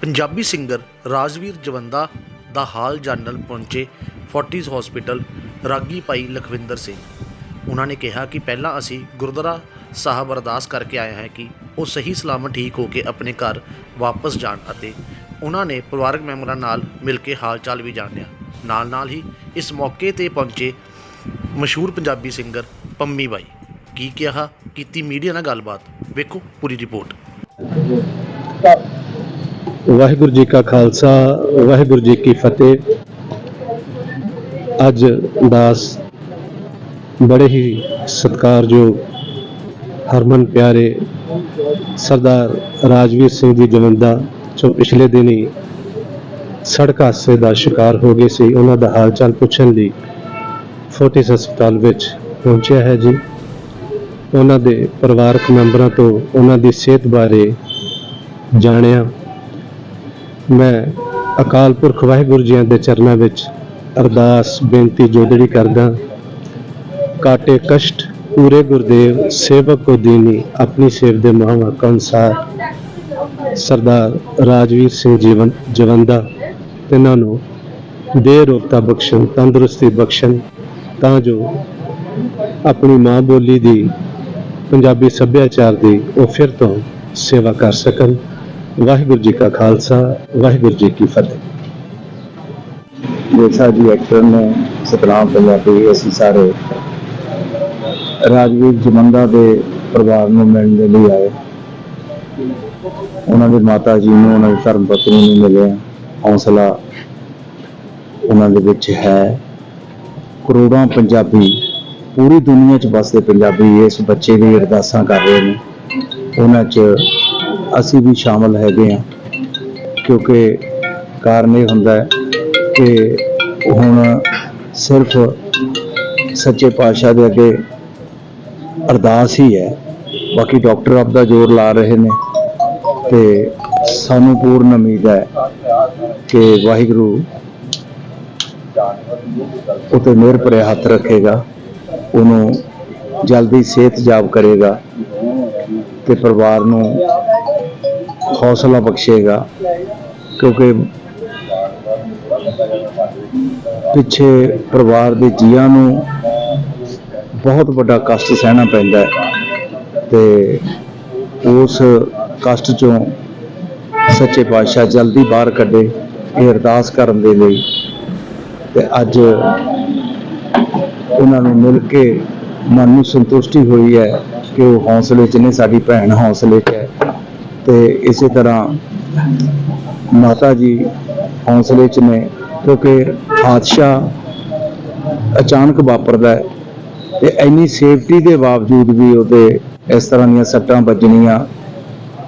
Punjabi singer Rajvir Jawanda ਦਾ ਹਾਲ ਜਾਣਨ ਪਹੁੰਚੇ ਫੋਰਟਿਸ ਹਸਪੀਟਲ ਰਾਗੀ ਭਾਈ ਲਖਵਿੰਦਰ ਸਿੰਘ। ਉਹਨਾਂ ਨੇ ਕਿਹਾ ਕਿ ਪਹਿਲਾਂ ਅਸੀਂ ਗੁਰਦੁਆਰਾ ਸਾਹਿਬ ਅਰਦਾਸ ਕਰਕੇ ਆਏ ਹਾਂ ਕਿ ਉਹ ਸਹੀ ਸਲਾਮਤ ਠੀਕ ਹੋ ਕੇ ਆਪਣੇ ਘਰ ਵਾਪਸ ਜਾਣ ਅਤੇ ਉਹਨਾਂ ਨੇ ਪਰਿਵਾਰਕ ਮੈਂਬਰਾਂ ਨਾਲ ਮਿਲ ਕੇ ਹਾਲ ਚਾਲ ਵੀ ਜਾਣਿਆ ਨਾਲ ਨਾਲ ਹੀ ਇਸ ਮੌਕੇ ਤੇ ਪਹੁੰਚੇ ਮਸ਼ਹੂਰ ਪੰਜਾਬੀ ਸਿੰਗਰ ਪੰਮੀ ਬਾਈ। ਕੀ ਕਿਹਾ, ਕੀਤੀ ਮੀਡੀਆ ਨਾਲ ਗੱਲਬਾਤ? ਵੇਖੋ ਪੂਰੀ ਰਿਪੋਰਟ। ਵਾਹਿਗੁਰੂ ਜੀ ਕਾ ਖਾਲਸਾ, ਵਾਹਿਗੁਰੂ ਜੀ ਕੀ ਫਤਿਹ। ਅੱਜ ਦਾਸ ਬੜੇ ਹੀ ਸਤਿਕਾਰਯੋਗ ਹਰਮਨ ਪਿਆਰੇ ਸਰਦਾਰ ਰਾਜਵੀਰ ਸਿੰਘ ਜੀ ਜਵੰਦਾ ਜੋ ਪਿਛਲੇ ਦਿਨੀ ਸੜਕ ਹਾਦਸੇ ਦਾ ਸ਼ਿਕਾਰ ਹੋ ਗਏ ਸੀ। ਉਹਨਾਂ ਦਾ ਹਾਲ ਚਾਲ ਪੁੱਛਣ ਲਈ ਫੋਰਟਿਸ ਹਸਪਤਾਲ ਵਿੱਚ ਪਹੁੰਚਿਆ ਹੈ ਜੀ। ਉਹਨਾਂ ਦੇ ਪਰਿਵਾਰਕ ਮੈਂਬਰਾਂ ਤੋਂ ਉਹਨਾਂ ਦੀ ਸਿਹਤ ਬਾਰੇ ਜਾਣਿਆ ਮੈਂ ਅਕਾਲ ਪੁਰਖ ਵਾਹਿਗੁਰੂ ਜੀਆਂ ਦੇ ਚਰਨਾਂ ਵਿੱਚ ਅਰਦਾਸ, ਬੇਨਤੀ ਜੋਦੜੀ ਕਰਦਾ ਕਾਟੇ ਕਸ਼ਟ, ਪੂਰੇ ਗੁਰਦੇਵ, ਸੇਵਕ ਕੋ ਦੀਨੀ, ਆਪਣੀ ਸੇਵ ਦੇ ਮਹਾਵਾਕ ਅਨੁਸਾਰ। ਸਰਦਾਰ ਰਾਜਵੀਰ ਸਿੰਘ ਜੀਵਨ, ਜਵੰਦਾ, ਤਿੰਨਾਂ ਨੂੰ ਦੇ ਰੋਗਤਾ ਬਖਸ਼ਣ, ਤੰਦਰੁਸਤੀ ਬਖਸ਼ਣ, ਤਾਂ ਜੋ ਆਪਣੀ ਮਾਂ ਬੋਲੀ ਦੀ ਪੰਜਾਬੀ ਸੱਭਿਆਚਾਰ ਦੀ ਉਹ ਫਿਰ ਤੋਂ ਸੇਵਾ ਕਰ ਸਕਣ। ਵਾਹਿਗੁਰੂ ਜੀ ਕਾ ਖਾਲਸਾ, ਵਾਹਿਗੁਰੂ ਜੀ ਕੀ ਫਤਿਹ। ਜੈਸਾ ਜੀ ਐਕਟਰ ਨੇ ਸਤਨਾਮ ਪੰਜਾਬੀ, ਅਸੀਂ ਸਾਰੇ ਰਾਜਵੀਰ ਜਮੰਦਾ ਦੇ ਪਰਿਵਾਰ ਨੂੰ ਮਿਲਣ ਦੇ ਲਈ ਆਏ। ਉਹਨਾਂ ਦੇ ਮਾਤਾ ਜੀ ਨੂੰ, ਉਹਨਾਂ ਦੇ ਧਰਮ ਪਤਨੀ ਨੂੰ ਮਿਲੇ ਹੌਸਲਾ ਉਹਨਾਂ ਦੇ ਵਿੱਚ ਹੈ। ਕਰੋੜਾਂ ਪੰਜਾਬੀ ਪੂਰੀ ਦੁਨੀਆ 'ਚ ਵਸਦੇ ਪੰਜਾਬੀ ਇਸ ਬੱਚੇ ਦੀ ਅਰਦਾਸਾਂ ਕਰ ਰਹੇ ਨੇ। ਉਹਨਾਂ 'ਚ ਅਸੀਂ ਵੀ ਸ਼ਾਮਲ ਹੈਗੇ ਆ ਕਿਉਂਕਿ ਕਾਰਨ ਇਹ ਹੁੰਦਾ ਹੈ ਕਿ ਹੁਣ ਸਿਰਫ ਸੱਚੇ ਪਾਤਸ਼ਾਹ ਦੇ ਅੱਗੇ ਅਰਦਾਸ ਹੀ ਹੈ। ਬਾਕੀ ਡਾਕਟਰ ਆਪਦਾ ਜ਼ੋਰ ਲਾ ਰਹੇ ਨੇ ਤੇ ਸਾਨੂੰ ਪੂਰਨ ਉਮੀਦ ਹੈ ਕਿ ਵਾਹਿਗੁਰੂ ਉਤੇ ਮਿਹਰ ਭਰੇ ਹੱਥ ਰੱਖੇਗਾ, ਉਹਨੂੰ ਜਲਦੀ ਸਿਹਤ ਜਾਬ ਕਰੇਗਾ ਤੇ ਪਰਿਵਾਰ ਨੂੰ ਹੌਸਲਾ ਬਖਸ਼ੇਗਾ, ਕਿਉਂਕਿ ਪਿੱਛੇ ਪਰਿਵਾਰ ਦੇ ਜੀਆਂ ਨੂੰ ਬਹੁਤ ਵੱਡਾ ਕਸ਼ਟ ਸਹਿਣਾ ਪੈਂਦਾ ਹੈ ਤੇ ਉਸ ਕਸ਼ਟ ਚੋਂ ਸੱਚੇ ਪਾਤਸ਼ਾਹ ਜਲਦੀ ਬਾਹਰ ਕੱਢੇ ਇਹ ਅਰਦਾਸ ਕਰਨ ਦੇ ਲਈ ਤੇ ਅੱਜ ਉਹਨਾਂ ਨੂੰ ਮਿਲ ਕੇ ਮਨ ਨੂੰ ਸੰਤੁਸ਼ਟੀ ਹੋਈ ਹੈ ਕਿ ਉਹ ਹੌਸਲੇ 'ਚ ਨੇ, ਸਾਡੀ ਭੈਣ ਹੌਸਲੇ 'ਚ ਹੈ। ਤੇ ਇਸੇ ਤਰ੍ਹਾਂ ਮਾਤਾ ਜੀ ਹੌਸਲੇ 'ਚ ਨੇ, ਕਿਉਂਕਿ ਹਾਦਸਾ ਅਚਾਨਕ ਵਾਪਰਦਾ ਹੈ ਤੇ ਇੰਨੀ ਸੇਫਟੀ ਦੇ ਬਾਵਜੂਦ ਵੀ ਉਹਦੇ ਇਸ ਤਰ੍ਹਾਂ ਦੀਆਂ ਸੱਟਾਂ ਵੱਜਣੀਆਂ,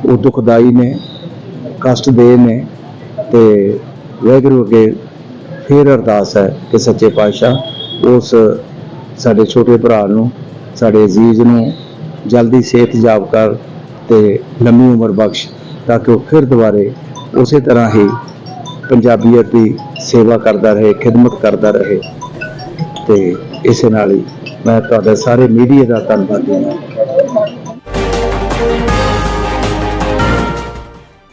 ਉਹ ਦੁਖਦਾਈ ਨੇ, ਕਸ਼ਟ ਕਸ਼ਟਦੇ ਨੇ ਤੇ ਵਾਹਿਗੁਰੂ ਅੱਗੇ ਫੇਰ ਅਰਦਾਸ ਹੈ ਕਿ ਸੱਚੇ ਪਾਤਸ਼ਾਹ ਉਸ ਸਾਡੇ ਛੋਟੇ ਭਰਾ ਨੂੰ, ਸਾਡੇ ਅਜ਼ੀਜ਼ ਨੂੰ ਜਲਦੀ ਸਿਹਤ ਜਾਬ ਕਰ ਤੇ ਲੰਮੀ ਉਮਰ ਬਖਸ਼ ਤਾਂ ਕਿ ਉਹ ਫਿਰ ਦੁਬਾਰੇ ਉਸੇ ਤਰ੍ਹਾਂ ਹੀ ਪੰਜਾਬੀਅਤ ਦੀ ਸੇਵਾ ਕਰਦਾ ਰਹੇ, ਖਿਦਮਤ ਕਰਦਾ ਰਹੇ। ਤੇ ਇਸੇ ਨਾਲ ਹੀ ਮੈਂ ਤੁਹਾਡੇ ਸਾਰੇ ਮੀਡੀਆ ਦਾ ਧੰਨਵਾਦੀ ਹਾਂ।